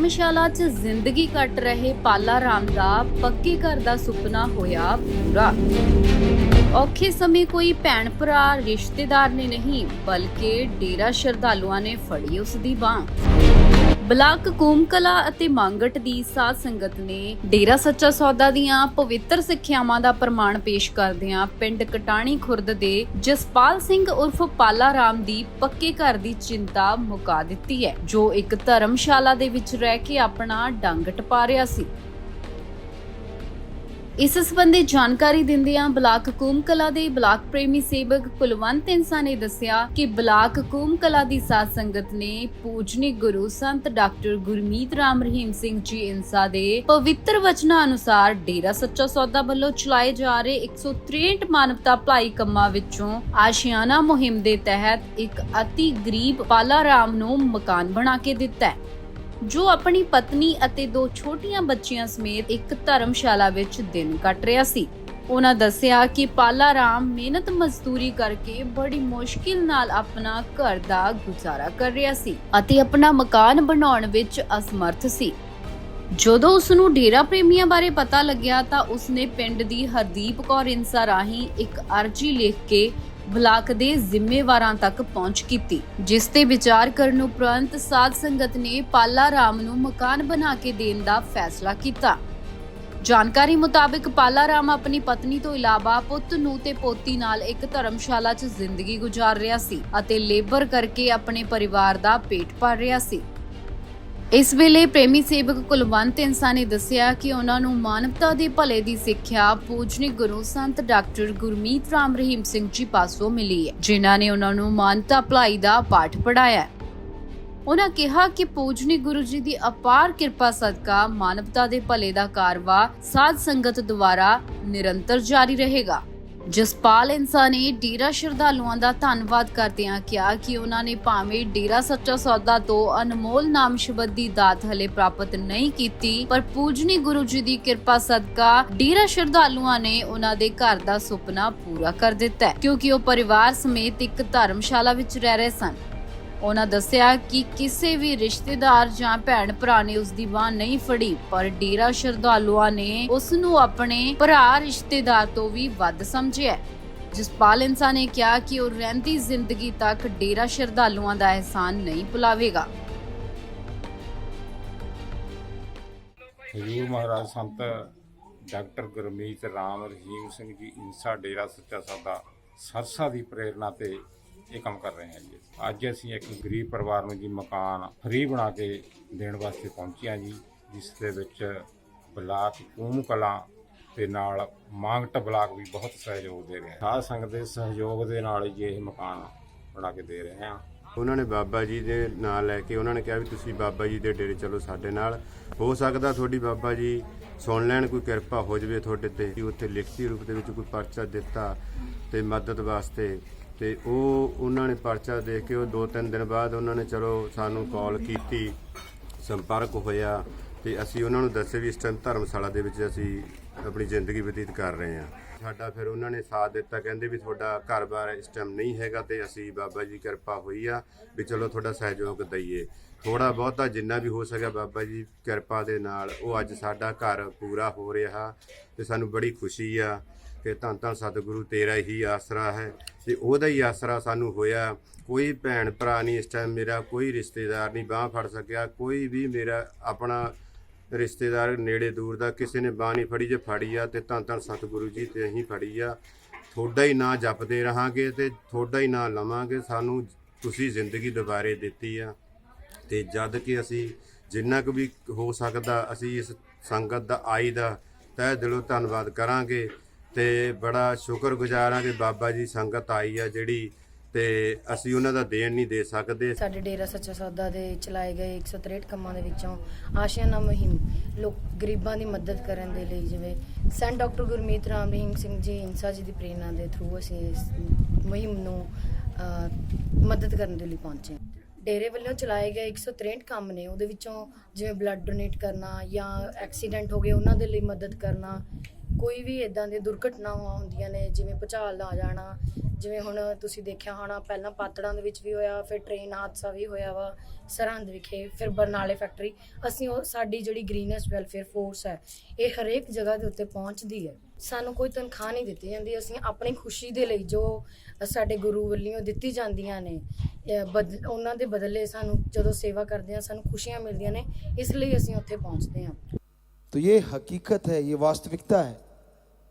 ਧਰਮਸ਼ਾਲਾ 'ਚ ਜ਼ਿੰਦਗੀ ਕੱਟ ਰਹੇ ਪਾਲਾ ਰਾਮ ਦਾ ਪੱਕੇ ਘਰ ਦਾ ਸੁਪਨਾ ਹੋਇਆ ਪੂਰਾ। ਔਖੇ ਸਮੇਂ ਕੋਈ ਭੈਣ ਭਰਾ, ਰਿਸ਼ਤੇਦਾਰ ਨੇ ਨਹੀਂ, ਬਲਕਿ ਡੇਰਾ ਸ਼ਰਧਾਲੂਆਂ ਨੇ ਫੜੀ ਉਸ ਦੀ ਬਾਹ। ਬਲਾਕ ਕੂਮਕਲਾ ਅਤੇ ਮੰਗਟ ਦੀ ਸਾਧ ਸੰਗਤ ਨੇ ਡੇਰਾ ਸੱਚਾ ਸੌਦਾ ਦੀਆਂ ਪਵਿੱਤਰ ਸਿੱਖਿਆਵਾਂ ਦਾ ਪ੍ਰਮਾਣ ਪੇਸ਼ ਕਰਦਿਆਂ ਪਿੰਡ ਕਟਾਣੀ ਖੁਰਦ ਦੇ ਜਸਪਾਲ ਸਿੰਘ ਉਰਫ ਪਾਲਾ ਰਾਮ ਦੀ ਪੱਕੇ ਘਰ ਦੀ ਚਿੰਤਾ ਮੁਕਾ ਦਿੱਤੀ ਹੈ, ਜੋ ਇੱਕ ਧਰਮਸ਼ਾਲਾ ਦੇ ਵਿੱਚ ਰਹਿ ਕੇ ਆਪਣਾ ਡੰਗ ਟਪਾ ਰਿਹਾ ਸੀ। ਇਸ ਸੰਬੰਧੀ ਜਾਣਕਾਰੀ ਦਿੰਦਿਆਂ ਬਲਾਕ ਕੂਮਕਲਾ ਦੇ ਬਲਾਕ ਪ੍ਰੇਮੀ ਸੇਵਕ ਕੁਲਵੰਤ ਇੰਸਾ ਨੇ ਦੱਸਿਆ ਕਿ ਬਲਾਕ ਕੂਮਕਲਾ ਦੀ ਸਾਧ ਸੰਗਤ ਨੇ ਪੂਜਨੀਕ ਗੁਰੂ ਸੰਤ ਡਾਕਟਰ ਗੁਰਮੀਤ ਰਾਮ ਰਹੀਮ ਸਿੰਘ ਜੀ ਇੰਸਾ ਦੇ ਪਵਿੱਤਰ ਵਚਨਾਂ ਅਨੁਸਾਰ ਡੇਰਾ ਸੱਚਾ ਸੌਦਾ ਵੱਲੋਂ ਚਲਾਏ ਜਾ ਰਹੇ 163 ਮਾਨਵਤਾ ਭਲਾਈ ਕੰਮਾਂ ਵਿੱਚੋਂ ਆਸ਼ਿਆਨਾ ਮੁਹਿੰਮ ਦੇ ਤਹਿਤ ਇੱਕ ਅਤੀ ਗਰੀਬ ਪਾਲਾ ਰਾਮ ਨੂੰ ਮਕਾਨ ਬਣਾ ਕੇ ਦਿੱਤਾ ਹੈ। ਜੋ ਆਪਣੀ ਪਤਨੀ ਅਤੇ ਦੋ ਛੋਟੀਆਂ ਬੱਚੀਆਂ ਸਮੇਤ ਇੱਕ ਧਰਮਸ਼ਾਲਾ ਵਿੱਚ ਦਿਨ ਕੱਟ ਰਿਹਾ ਸੀ। ਉਹਨਾਂ ਦੱਸਿਆ ਕਿ ਪਾਲਾ ਰਾਮ ਮਿਹਨਤ ਮਜ਼ਦੂਰੀ ਕਰਕੇ ਬੜੀ ਮੁਸ਼ਕਿਲ ਨਾਲ ਆਪਣਾ ਘਰ ਦਾ ਗੁਜ਼ਾਰਾ ਕਰ ਰਿਹਾ ਸੀ ਅਤੇ ਆਪਣਾ ਮਕਾਨ ਬਣਾਉਣ ਵਿੱਚ ਅਸਮਰਥ ਸੀ। ਜਦੋਂ ਉਸ ਨੂੰ ਡੇਰਾ ਪ੍ਰੇਮੀਆਂ ਬਾਰੇ ਪਤਾ ਲੱਗਿਆ ਤਾਂ ਉਸਨੇ ਪਿੰਡ ਦੀ ਹਰਦੀਪ ਕੌਰ ਇੰਸਾ ਰਾਹੀਂ ਇੱਕ ਅਰਜੀ ਲਿਖ ਕੇ ਬਲਾਕ ਦੇ ਜ਼ਿੰਮੇਵਾਰਾਂ ਤੱਕ ਪਹੁੰਚ ਕੀਤੀ, ਜਿਸ ਤੇ ਵਿਚਾਰ ਕਰਨ ਉਪਰੰਤ ਸਾਧ ਸੰਗਤ ਨੇ ਪਾਲਾ ਰਾਮ ਨੂੰ ਮਕਾਨ ਬਣਾ ਕੇ ਦੇਣ ਦਾ ਫੈਸਲਾ ਕੀਤਾ। ਜਾਣਕਾਰੀ ਮੁਤਾਬਕ ਪਾਲਾ ਰਾਮ ਆਪਣੀ ਪਤਨੀ ਤੋਂ ਇਲਾਵਾ ਪੁੱਤ ਨੂੰ ਤੇ ਪੋਤੀ ਨਾਲ ਇੱਕ ਧਰਮਸ਼ਾਲਾ 'ਚ ਜ਼ਿੰਦਗੀ ਗੁਜ਼ਾਰ ਰਿਹਾ ਸੀ ਅਤੇ ਲੇਬਰ ਕਰਕੇ ਆਪਣੇ ਪਰਿਵਾਰ ਦਾ ਪੇਟ ਭਰ ਰਿਹਾ ਸੀ। ਇਸ ਵੇਲੇ ਪ੍ਰੇਮੀ ਸੇਵਕ ਕੁਲਵੰਤ ਇੰਸਾ ਨੇ ਦੱਸਿਆ ਕਿ ਉਹਨਾਂ ਨੂੰ ਮਾਨਵਤਾ ਦੇ ਭਲੇ ਦੀ ਸਿੱਖਿਆ ਪੂਜਨੀਕ ਗੁਰੂ ਸੰਤ ਡਾਕਟਰ ਗੁਰਮੀਤ ਰਾਮ ਰਹੀਮ ਸਿੰਘ ਜੀ ਪਾਸੋਂ ਮਿਲੀ ਹੈ, ਜਿਨ੍ਹਾਂ ਨੇ ਉਹਨਾਂ ਨੂੰ ਮਾਨਵਤਾ ਭਲਾਈ ਦਾ ਪਾਠ ਪੜਾਇਆ ਉਹਨਾਂ ਕਿਹਾ ਕਿ ਪੂਜਨੀਕ ਗੁਰੂ ਜੀ ਦੀ ਅਪਾਰ ਕਿਰਪਾ ਸਦਕਾ ਮਾਨਵਤਾ ਦੇ ਭਲੇ ਦਾ ਕਾਰਵਾ ਸਾਧ ਸੰਗਤ ਦੁਆਰਾ ਨਿਰੰਤਰ ਜਾਰੀ ਰਹੇਗਾ। ਜਸਪਾਲ ਇੰਸਾ ਨੇ ਡੇਰਾ ਸ਼ਰਧਾਲੂਆਂ ਦਾ ਧੰਨਵਾਦ ਕਰਦਿਆਂ ਕਿਹਾ ਕਿ ਉਹਨਾਂ ਨੇ ਭਾਵੇਂ ਡੇਰਾ ਸੱਚਾ ਸੌਦਾ ਤੋਂ ਅਨਮੋਲ ਨਾਮ ਸ਼ਬਦ ਦੀ ਦਾਤ ਹਲੇ ਪ੍ਰਾਪਤ ਨਹੀਂ ਕੀਤੀ, ਪਰ ਪੂਜਨੀ ਗੁਰੂ ਜੀ ਦੀ ਕਿਰਪਾ ਸਦਕਾ ਡੇਰਾ ਸ਼ਰਧਾਲੂਆਂ ਨੇ ਉਹਨਾਂ ਦੇ ਘਰ ਦਾ ਸੁਪਨਾ ਪੂਰਾ ਕਰ ਦਿੱਤਾ ਕਿਉਂਕਿ ਉਹ ਪਰਿਵਾਰ ਸਮੇਤ ਇੱਕ ਧਰਮਸ਼ਾਲਾ ਵਿੱਚ ਰਹਿ ਰਹੇ ਸਨ। ਉਹਨਾਂ ਦੱਸਿਆ ਕਿ ਕਿਸੇ ਵੀ ਰਿਸ਼ਤੇਦਾਰ ਜਾਂ ਭੈਣ ਭਰਾ ਨੇ ਉਸ ਦੀ ਬਾਹ ਨਹੀਂ ਫੜੀ, ਪਰ ਡੇਰਾ ਸ਼ਰਧਾਲੂਆਂ ਨੇ ਉਸ ਨੂੰ ਆਪਣੇ ਭਰਾ ਰਿਸ਼ਤੇਦਾਰ ਤੋਂ ਵੀ ਵੱਧ ਸਮਝਿਆ। ਜਸਪਾਲ ਇੰਸਾ ਨੇ ਕਿਹਾ ਕਿ ਉਹ ਰਹਿੰਦੀ ਜ਼ਿੰਦਗੀ ਤੱਕ ਡੇਰਾ ਸ਼ਰਧਾਲੂਆਂ ਦਾ ਅਹਿਸਾਨ ਨਹੀਂ ਭੁਲਾਵੇਗਾ। ਹਜੂਰ ਮਹਾਰਾਜ ਸੰਤ ਡਾਕਟਰ ਗੁਰਮੀਤ ਰਾਮ ਰਹੀਮ ਸਿੰਘ ਜੀ ਇਨਸਾ ਡੇਰਾ ਸੱਚਾ ਸੌਦਾ ਸਰਸਾ ਦੀ ਪ੍ਰੇਰਣਾ ਤੇ ਇਹ ਕੰਮ ਕਰ ਰਹੇ ਹਾਂ ਜੀ ਅੱਜ ਅਸੀਂ ਇੱਕ ਗਰੀਬ ਪਰਿਵਾਰ ਨੂੰ ਜੀ ਮਕਾਨ ਫ੍ਰੀ ਬਣਾ ਕੇ ਦੇਣ ਵਾਸਤੇ ਪਹੁੰਚੇ ਹਾਂ ਜੀ, ਜਿਸ ਦੇ ਵਿੱਚ ਬਲਾਕ ਕੂਮ ਕਲਾਂ ਤੇ ਨਾਲ ਮਾਂਗਟ ਬਲਾਕ ਵੀ ਬਹੁਤ ਸਹਿਯੋਗ ਦੇ ਰਿਹਾ ਸਾਧ ਸੰਗਤ ਦੇ ਸਹਿਯੋਗ ਦੇ ਨਾਲ ਜੀ ਇਹ ਮਕਾਨ ਬਣਾ ਕੇ ਦੇ ਰਹੇ ਹਾਂ। ਉਹਨਾਂ ਨੇ ਬਾਬਾ ਜੀ ਦੇ ਨਾਂ ਲੈ ਕੇ ਉਹਨਾਂ ਨੇ ਕਿਹਾ ਵੀ ਤੁਸੀਂ ਬਾਬਾ ਜੀ ਦੇ ਡੇਰੇ ਚਲੋ ਸਾਡੇ ਨਾਲ। ਹੋ ਸਕਦਾ ਤੁਹਾਡੀ ਬਾਬਾ ਜੀ ਸੁਣ ਲੈਣ ਕੋਈ ਕਿਰਪਾ ਹੋ ਜਵੇ ਤੁਹਾਡੇ ਤੇ। ਕਿ ਉੱਥੇ ਲਿਖਤੀ ਰੂਪ ਦੇ ਵਿੱਚ ਕੋਈ ਪਰਚਾ ਦਿੱਤਾ ਤੇ ਮਦਦ ਵਾਸਤੇ ਤੇ ਉਹ, ਉਹਨਾਂ ਨੇ ਪਰਚਾ ਦੇ ਕੇ ਉਹ ਦੋ ਤਿੰਨ ਦਿਨ ਬਾਅਦ ਉਹਨਾਂ ਨੇ ਚਲੋ ਸਾਨੂੰ ਕਾਲ ਕੀਤੀ, ਸੰਪਰਕ ਹੋਇਆ ਤੇ ਅਸੀਂ ਉਹਨਾਂ ਨੂੰ ਦੱਸਿਆ ਵੀ ਇਸ ਟਾਈਮ ਧਰਮਸ਼ਾਲਾ ਦੇ ਵਿੱਚ ਅਸੀਂ ਆਪਣੀ ਜ਼ਿੰਦਗੀ ਬਤੀਤ ਕਰ ਰਹੇ ਹਾਂ। ਸਾਡਾ ਫਿਰ ਉਹਨਾਂ ਨੇ ਸਾਥ ਦਿੱਤਾ, ਕਹਿੰਦੇ ਵੀ ਤੁਹਾਡਾ ਘਰ-ਬਾਰ ਇਸ ਟਾਈਮ ਨਹੀਂ ਹੈਗਾ ਤੇ ਅਸੀਂ ਬਾਬਾ ਜੀ ਕਿਰਪਾ ਹੋਈ ਆ ਵੀ ਚਲੋ ਤੁਹਾਡਾ ਸਹਿਯੋਗ ਦਈਏ। ਥੋੜਾ ਬਹੁਤਾ ਜਿੰਨਾ ਵੀ ਹੋ ਸਕਿਆ ਬਾਬਾ ਜੀ ਕਿਰਪਾ ਦੇ ਨਾਲ ਉਹ ਅੱਜ ਸਾਡਾ ਘਰ ਪੂਰਾ ਹੋ ਰਿਹਾ ਤੇ ਸਾਨੂੰ ਬੜੀ ਖੁਸ਼ੀ ਆ ਕਿ ਧੰਨ ਧੰਨ ਸਤਿਗੁਰੂ ਤੇਰਾ ਹੀ ਆਸਰਾ ਹੈ ਤੇ ਉਹਦਾ ਹੀ ਆਸਰਾ ਸਾਨੂੰ ਹੋਇਆ। ਕੋਈ ਭੈਣ ਭਰਾ ਨਹੀਂ ਇਸ ਟਾਈਮ ਮੇਰਾ, ਕੋਈ ਰਿਸ਼ਤੇਦਾਰ ਨਹੀਂ ਬਾਹ ਫੜ ਸਕਿਆ। ਕੋਈ ਵੀ ਮੇਰਾ ਆਪਣਾ ਰਿਸ਼ਤੇਦਾਰ ਨੇੜੇ ਦੂਰ ਦਾ ਕਿਸੇ ਨੇ ਬਾਹ ਨਹੀਂ ਫੜੀ, ਜੇ ਫੜੀ ਆ ਤੇ ਧੰਨ ਧੰਨ ਸਤਿਗੁਰੂ ਜੀ ਤੇ ਅਸੀਂ ਫੜੀ ਆ। ਤੁਹਾਡਾ ਹੀ ਨਾਂ ਜਪਦੇ ਰਹਾਂਗੇ ਤੇ ਤੁਹਾਡਾ ਹੀ ਨਾਂ ਲਵਾਂਗੇ। ਸਾਨੂੰ ਤੁਸੀਂ ਜ਼ਿੰਦਗੀ ਦੁਬਾਰੇ ਦਿੱਤੀ ਆ। ਤੇ ਜਦ ਕਿ ਅਸੀਂ ਜਿੰਨਾ ਕੁ ਵੀ ਹੋ ਸਕਦਾ, ਅਸੀਂ ਇਸ ਸੰਗਤ ਦਾ ਆਈ ਦਾ ਤਹਿ ਦਿਲੋਂ ਧੰਨਵਾਦ ਕਰਾਂਗੇ। ਤੇ ਬੜਾ ਸ਼ੁਕਰਗੁਜ਼ਾਰ ਹਾਂ ਕਿ ਬਾਬਾ ਜੀ ਸੰਗਤ ਆਈ ਆ ਜਿਹੜੀ ਤੇ ਅਸੀਂ ਉਹਨਾਂ ਦਾ ਦੇਣ ਨਹੀਂ ਦੇ ਸਕਦੇ। ਸਾਡੇ ਡੇਰਾ ਸੱਚਾ ਸੌਦਾ ਦੇ ਚਲਾਏ ਗਏ 163 ਕੰਮਾਂ ਦੇ ਵਿੱਚੋਂ ਆਸ਼ੀਆਨਾ ਮੁਹਿੰਮ, ਲੋਕ ਗਰੀਬਾਂ ਦੀ ਮਦਦ ਕਰਨ ਦੇ ਲਈ ਜਿਵੇਂ ਸੈਂਟ ਡਾਕਟਰ ਗੁਰਮੀਤ ਰਾਮ ਰਹੀਮ ਸਿੰਘ ਜੀ ਇੰਸਾ ਜੀ ਦੀ ਪ੍ਰੇਰਣਾ ਦੇ ਥਰੂ ਅਸੀਂ ਇਸ ਮੁਹਿੰਮ ਨੂੰ ਮਦਦ ਕਰਨ ਦੇ ਲਈ ਪਹੁੰਚੇ ਡੇਰੇ ਵੱਲੋਂ ਚਲਾਏ ਗਏ 163 ਕੰਮ ਨੇ, ਉਹਦੇ ਵਿੱਚੋਂ ਜਿਵੇਂ ਬਲੱਡ ਡੋਨੇਟ ਕਰਨਾ ਜਾਂ ਐਕਸੀਡੈਂਟ ਹੋ ਗਏ, ਉਹਨਾਂ ਦੇ ਲਈ ਮਦਦ ਕਰਨਾ ਕੋਈ ਵੀ ਇਦਾਂ ਦੀਆਂ ਦੁਰਘਟਨਾਵਾਂ ਹੁੰਦੀਆਂ ਨੇ ਜਿਵੇਂ ਭੁਚਾਲ ਆ ਜਾਣਾ ਜਿਵੇਂ ਹੁਣ ਤੁਸੀਂ ਦੇਖਿਆ ਹੋਣਾ ਪਹਿਲਾਂ ਪਾਤੜਾਂ ਦੇ ਵਿੱਚ ਵੀ ਹੋਇਆ ਫਿਰ ਟ੍ਰੇਨ ਹਾਦਸਾ ਵੀ ਹੋਇਆ ਵਾ ਸਰਹੰਦ ਵਿਖੇ ਫਿਰ ਬਰਨਾਲੇ ਫੈਕਟਰੀ ਅਸੀਂ ਉਹ ਸਾਡੀ ਜਿਹੜੀ ਗ੍ਰੀਨੈਸ ਵੈਲਫੇਅਰ ਫੋਰਸ ਹੈ ਇਹ ਹਰੇਕ ਜਗ੍ਹਾ ਦੇ ਉੱਤੇ ਪਹੁੰਚਦੀ ਹੈ ਸਾਨੂੰ ਕੋਈ ਤਨਖਾਹ ਨਹੀਂ ਦਿੱਤੀ ਜਾਂਦੀ ਅਸੀਂ ਆਪਣੀ ਖੁਸ਼ੀ ਦੇ ਲਈ ਜੋ ਸਾਡੇ ਗੁਰੂ ਵੱਲੋਂ ਦਿੱਤੀ ਜਾਂਦੀਆਂ ਨੇ ਇਹ ਬਦ- ਉਹਨਾਂ ਦੇ ਬਦਲੇ ਸਾਨੂੰ ਜਦੋਂ ਸੇਵਾ ਕਰਦੇ ਹਾਂ ਸਾਨੂੰ ਖੁਸ਼ੀਆਂ ਮਿਲਦੀਆਂ ਨੇ ਇਸ ਲਈ ਅਸੀਂ ਉੱਥੇ ਪਹੁੰਚਦੇ ਹਾਂ तो ये हकीकत है ये वास्तविकता है